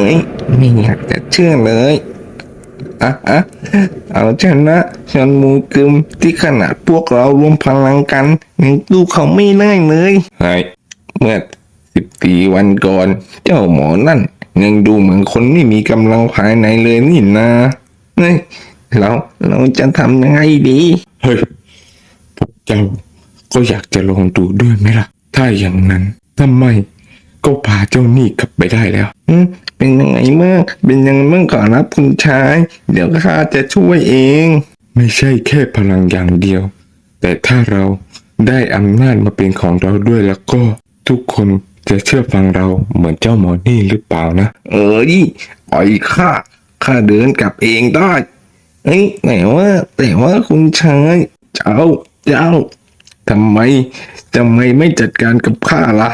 อ้ยไม่อยากจะเชื่อเลยอะอะเอาชนะชนมูกึมที่ขนาดพวกเรารวมพลังกันยังดูเขาไม่ได้เลยไอ้เมื่อสิบสี่วันก่อน เจ้าหมอนั่น ยังดูเหมือนคนไม่มีกำลังภายในเลยนี่นะเฮ้ยเราเราจะทำยังไงดี เฮ้ยพวกเจ้าก็อยากจะลองดูด้วยไหมล่ะ ถ้าอย่างนั้นทำไม ก็พาเจ้าหนี่กลับไปได้แล้ว อืมเป็นยังไงเมื่อเป็นยังไงเมื่อก่อนรับคุณชาย เดี๋ยวข้าจะช่วยเอง ไม่ใช่แค่พลังอย่างเดียว แต่ถ้าเราได้อำนาจมาเป็นของเราด้วยแล้วก็ทุกคนจะเชื่อฟังเราเหมือนเจ้าหมอนี่หรือเปล่านะ เอ้ยปล่อยข้าข้าเดินกลับเองได้เอ้ยแต่ว่าแต่ว่าคุณชายเจ้าเจ้าทำไมทำไมไม่จัดการกับข้าล่ะ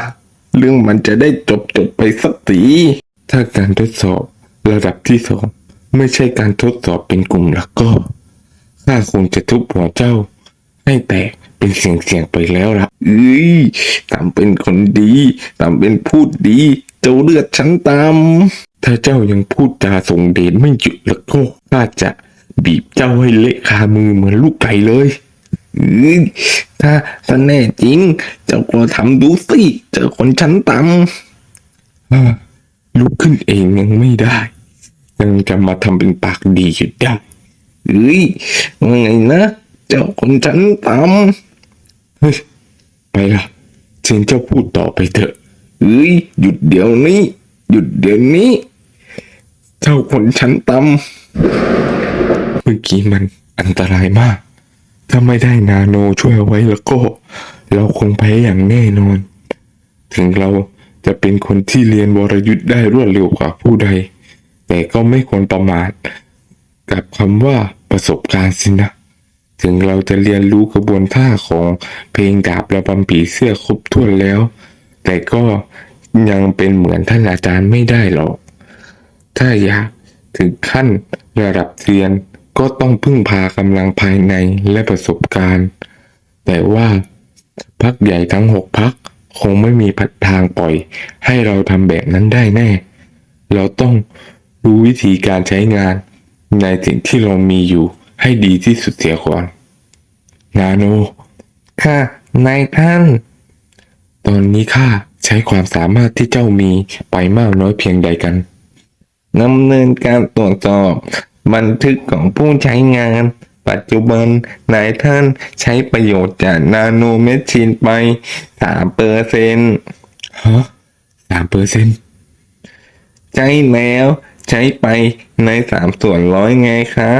เรื่องมันจะได้จบจบไปสักทีถ้าการทดสอบระดับที่สองไม่ใช่การทดสอบเป็นกลุ่มแล้วก็ข้าคงจะทุบหัวเจ้า ให้แตกเป็นเสียงๆไปแล้วละเอ้ยทำเป็นคนดีทำเป็นพูดดี เจ้าเลือดฉันตาม ถ้าเจ้ายังพูดจาส่งเดชไม่หยุดแล้วก็ข้าจะบีบเจ้าให้เละคามือเหมือนลูกไก่เลย ถ้าถ้าแน่จริง เจ้าก็ทำดูสิเจอคนชั้นต่อ่าลุกขึ้นเองยังไม่ได้ ยังจะมาทำเป็นปากดีอยู่ได้ำเอ้ยว่าไงนะ เจ้าคนชั้นต่เฮ้ยไปละเชิญเจ้าพูดต่อไปเถอะำเอ้ยหยุดเดี๋ยวนี้ หยุดเดี๋ยวนี้ เจ้าคนชั้นต่เมื่อกี้มันอันตรายมาก ถ้าไม่ได้นาโนช่วยเอาไว้แล้วก็ เราคงแพ้อย่างแน่นอน ถึงเราจะเป็นคนที่เรียนวรยุทธ์ได้รวดเร็วกว่าผู้ใด แต่ก็ไม่ควรประมาท กับคำว่าประสบการณ์สินะ ถึงเราจะเรียนรู้กระบวนท่าของเพลงดาบระบำผีเสื้อครบถ้วนแล้ว แต่ก็ยังเป็นเหมือนท่านอาจารย์ไม่ได้หรอก ถ้าอยากถึงขั้นระดับเรียน ก็ต้องพึ่งพากำลังภายในและประสบการณ์ แต่ว่าพักใหญ่ทั้งหกพักคงไม่มีพัดทางปล่อย ให้เราทำแบบนั้นได้แน่ เราต้องรู้วิธีการใช้งาน ในสิ่งที่เรามีอยู่ให้ดีที่สุดเสียก่อน นาโน ค่ะนายท่าน ตอนนี้ข้าใช้ความสามารถที่เจ้ามีไปมากน้อยเพียงใดกันดำเนินการตรวจสอบ บันทึกของผู้ใช้งาน ปัจจุบันนายท่านใช้ประโยชน์จากนาโนเมชินไปสามเปอร์เซนฮะสามเปอร์เซ็นต์ใช้แล้วใช้ไปในสามส่วนร้อยไงคะ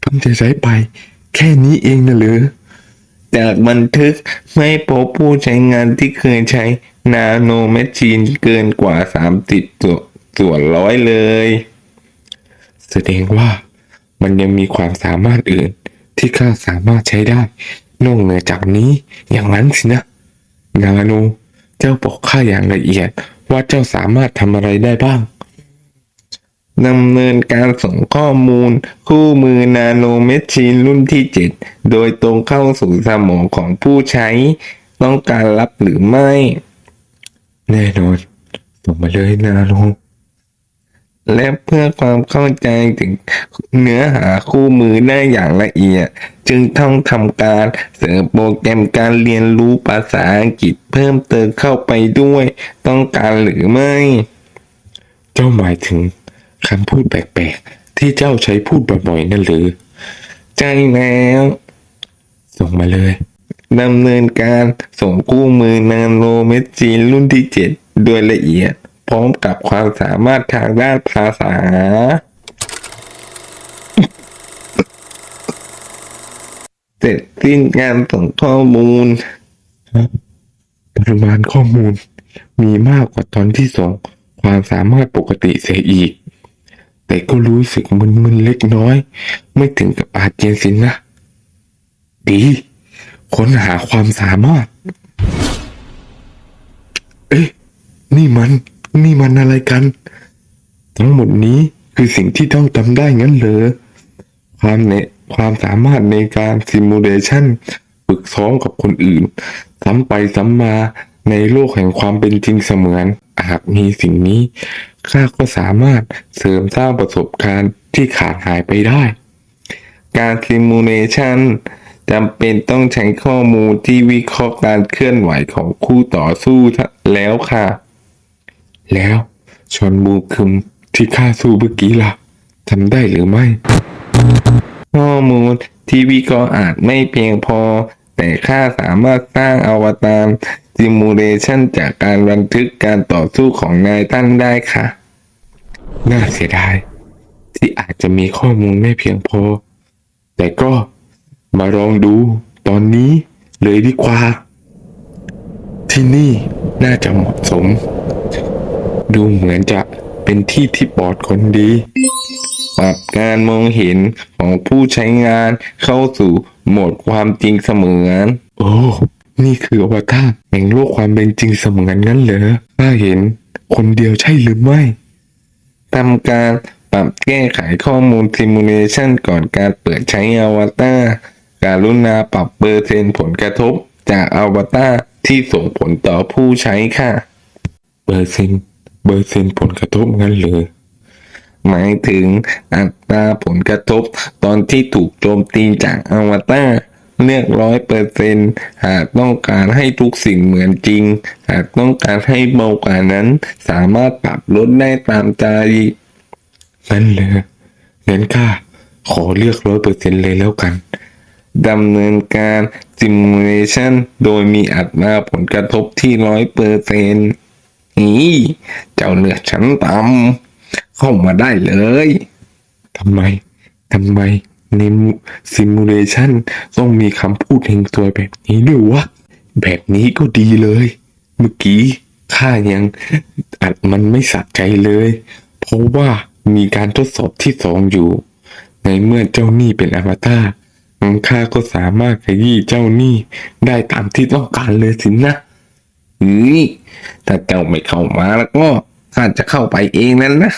เพิ่งจะใช้ไป แค่นี้เองนะหรือจากบันทึกไม่พบผู้ใช้งานที่เคยใช้นาโนเมชินเกินกว่าสามสิบส่วนร้อยเลย แสดงว่ามันยังมีความสามารถอื่นที่ข้าสามารถใช้ได้ นอกเหนือจากนี้อย่างนั้นสินะ นาโนเจ้าบอกข้าอย่างละเอียดว่าเจ้าสามารถทำอะไรได้บ้างดำเนินการส่งข้อมูล คู่มือนาโนเมชีนรุ่นที่ 7 โดยตรงเข้าสู่สมองของผู้ใช้ ต้องการรับหรือไม่ แน่นอนส่งมาเลยนาโน และเพื่อความเข้าใจถึงเนื้อหาคู่มือได้อย่างละเอียด จึงต้องทำการเสริมโปรแกรมการเรียนรู้ภาษาอังกฤษเพิ่มเติมเข้าไปด้วย ต้องการหรือไม่ เจ้าหมายถึงคำพูดแปลกๆ ที่เจ้าใช้พูดบ่อยๆนั่นหรือ ใช่แล้ว ส่งมาเลยดำเนินการส่งคู่มือนาโนเมชีนรุ่นที่ 7 โดยละเอียด พร้อมกับความสามารถทางด้านภาษา เสร็จสิ้นการส่งข้อมูล ปริมาณข้อมูล มีมากกว่าตอนที่สองความสามารถปกติเสียอีก แต่ก็รู้สึกมึนๆเล็กน้อย ไม่ถึงกับอาเจียนสินนะ ดี ค้นหาความสามารถ เอ๊ะ นี่มัน นี่มันอะไรกัน ทั้งหมดนี้คือสิ่งที่ต้องทำได้งั้นเหรอความเนความสามารถในการซิมูเลชันฝึกซ้อมกับคนอื่นซ้ำไปซ้ำมาในโลกแห่งความเป็นจริงเสมือนหากมีสิ่งนี้ข้าก็สามารถเสริมสร้างประสบการณ์ที่ขาดหายไปได้ การซิมูเลชันจำเป็นต้องใช้ข้อมูลที่วิเคราะห์การเคลื่อนไหวของคู่ต่อสู้แล้วค่ะ แล้วชอนมูคึมที่ข้าสู้เมื่อกี้ล่ะทำได้หรือไม่ ข้อมูลที่วิเคราะห์อาจไม่เพียงพอ แต่ข้าสามารถสร้างอวตารซิมูเลชันจากการบันทึกการต่อสู้ของนายท่านได้ค่ะ น่าเสียดาย ที่อาจจะมีข้อมูลไม่เพียงพอ แต่ก็มาลองดูตอนนี้เลยดีกว่า ที่นี่น่าจะเหมาะสม ดูเหมือนจะเป็นที่ที่ปลอดคนดี ปรับการมองเห็นของผู้ใช้งานเข้าสู่โหมดความจริงเสมือน โอ้ นี่คืออวตารแห่งโลกความเป็นจริงเสมือนงั้นเหรอข้าเห็นคนเดียวใช่หรือไม่ทำการปรับแก้ไขข้อมูลซิมูเลชันก่อนการเปิดใช้อวตารการุณาปรับเปอร์เซ็นต์ผลกระทบจากอวตารที่ส่งผลต่อผู้ใช้ค่ะ เปอร์เซ็นต์ เปอร์เซ็นต์ผลกระทบงั้นเหรอหมายถึงอัตราผลกระทบตอนที่ถูกโจมตีจากอวตารเลือกร้อยเปอร์เซนหากต้องการให้ทุกสิ่งเหมือนจริง หากต้องการให้เบากว่านั้น สามารถปรับลดได้ตามใจนั่นเลยงั้นข้าขอเลือกร้อยเปอร์เซ็นต์เลยแล้วกันดำเนินการซิมูเลชันโดยมีอัตราผลกระทบที่ร้อยเปอร์เซน อีเจ้าเลือกชั้นต่ำเข้ามาได้เลยทำไมทำไมในซิมูเลชันต้องมีคำพูดเฮงซวแบบนี้ด้วยวะ แบบนี้ก็ดีเลย เมื่อกี้ข้ายังอัดมันไม่สะใจเลย เพราะว่ามีการทดสอบที่สองอยู่ ในเมื่อเจ้าหนี้เป็นอมตะงั้นข้าก็สามารถขยี้เจ้าหนี้ได้ตามที่ต้องการเลยสินะ เฮ้ยถ้าเจ้าไม่เข้ามาแล้วก็ข้าจะเข้าไปเองนั่นนะ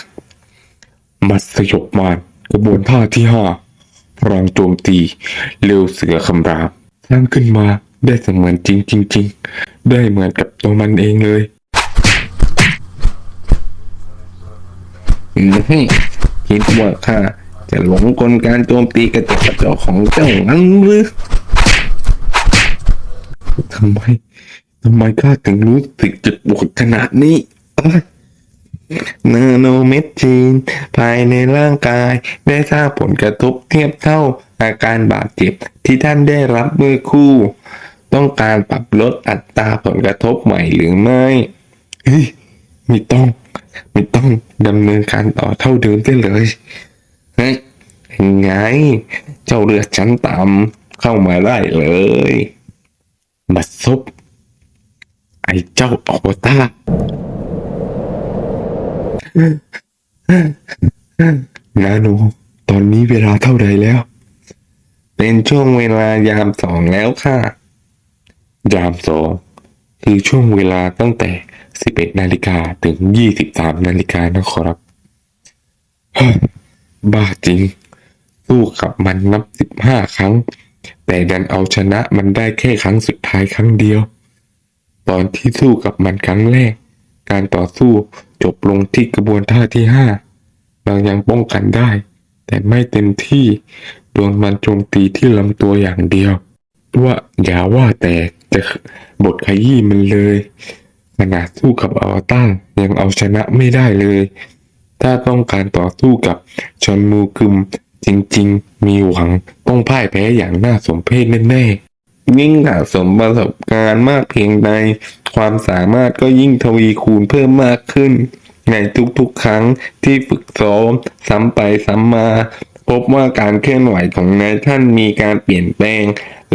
มัดสยบมารกระบวนท่าที่ห้าพลังโจมตี เร็วเสือคำรามสร้างขึ้นมาได้เสมือนจริงจริงๆ ได้เหมือนกับตัวมันเองเลยนี่คิดว่าข้าจะหลงกลการโจมตีกระจกกระจอกของเจ้างั้นหรือทำไม ทำไมข้าถึงรู้สึกเจ็บปวดขนาดนี้นาโนเม็ดจีน ภายในร่างกาย ได้สร้างผลกระทบเทียบเท่าอาการบาดเจ็บที่ท่านได้รับเมื่อคู่ ต้องการปรับลดอัตราผลกระทบใหม่หรือไม่เฮ้ยไม่ต้อง ไม่ต้องดำเนินการต่อเท่าเดิมได้เลยเฮ้ยไง เจ้าเลือชั้นต่ำเข้ามาได้เลย บัดซบ ไอ้เจ้าอวตารนาโนตอนนี้เวลาเท่าไรแล้ว เป็นช่วงเวลายามสองแล้วค่ะ ยามสองคือช่วงเวลาตั้งแต่11นาฬิกาถึง23นาฬิกานะขอรับบ้าจริง สู้กับมันนับ15ครั้ง แต่ดันเอาชนะมันได้แค่ครั้งสุดท้ายครั้งเดียว ตอนที่สู้กับมันครั้งแรก การต่อสู้จบลงที่กระบวนท่าที่5เรายังป้องกันได้ แต่ไม่เต็มที่โดนมันโจมตีที่ลำตัวอย่างเดียว ว่าอย่าว่าแต่จะบทขยี้มันเลยขนาดสู้กับอวตารยังเอาชนะไม่ได้เลย ถ้าต้องการต่อสู้กับชอนมูกึมจริงๆ มีหวังต้องพ่ายแพ้อย่างน่าสมเพชแน่ๆ ยิ่งสะสมประสบการณ์มากเพียงใด ความสามารถก็ยิ่งทวีคูณเพิ่มมากขึ้น ในทุกๆครั้งที่ฝึกซ้อมซ้ำไปซ้ำมา พบว่าการเคลื่อนไหวของนายท่านมีการเปลี่ยนแปลง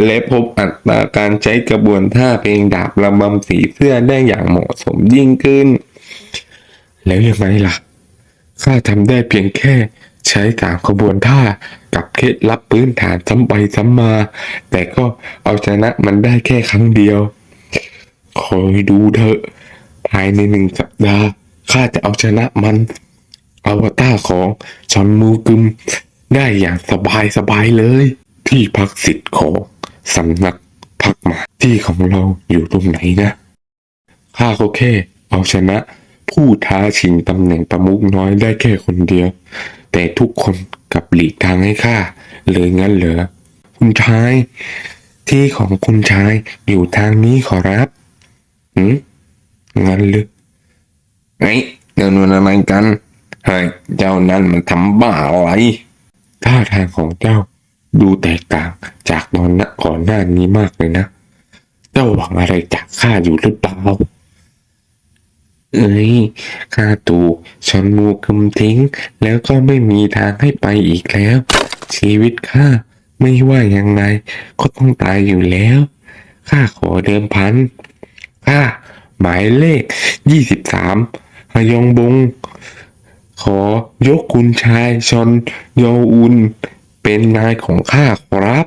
และพบอัตราการใช้กระบวนท่าเพลงดาบระบำสีเสื้อได้อย่างเหมาะสมยิ่งขึ้น แล้วยังไงล่ะข้าทำได้เพียงแค่ ใช้สามขบวนท่ากับเคล็ดลับพื้นฐานซ้ำไปซ้ำมา แต่ก็เอาชนะมันได้แค่ครั้งเดียว คอยดูเถอะ ภายในหนึ่งสัปดาห์ข้าจะเอาชนะมันอวตารของชอนมูกึม ได้อย่างสบายสบายเลย ที่พักสิทธิ์ของสำนักพักมาที่ของเราอยู่ตรงไหนนะข้าก็แค่เอาชนะผู้ท้าชิงตำแหน่งประมุขน้อยได้แค่คนเดียว แต่ทุกคนกับหลีกทางให้ข้าเลยงั้นเหรอคุณชาย ที่ของคุณชายอยู่ทางนี้ขอรับหืมงั้นหรือไอ้เดินวนอะไรกันเฮ้ยเจ้านั่นมันทำบ้าอะไรท่าทางของเจ้าดูแตกต่างจากตอนนก่อนหน้านี้มากเลยนะ เจ้าหวังอะไรจากข้าอยู่หรือเปล่า เอ้ยข้าถูกชนมูกึมทิ้ง แล้วก็ไม่มีทางให้ไปอีกแล้ว ชีวิตข้าไม่ว่ายังไง ก็ต้องตายอยู่แล้วข้าขอเดิมพันข้าหมายเลขยี่สิบสามฮยองบง ขอยกคุณชายชนโยอุน เป็นนายของข้าครับ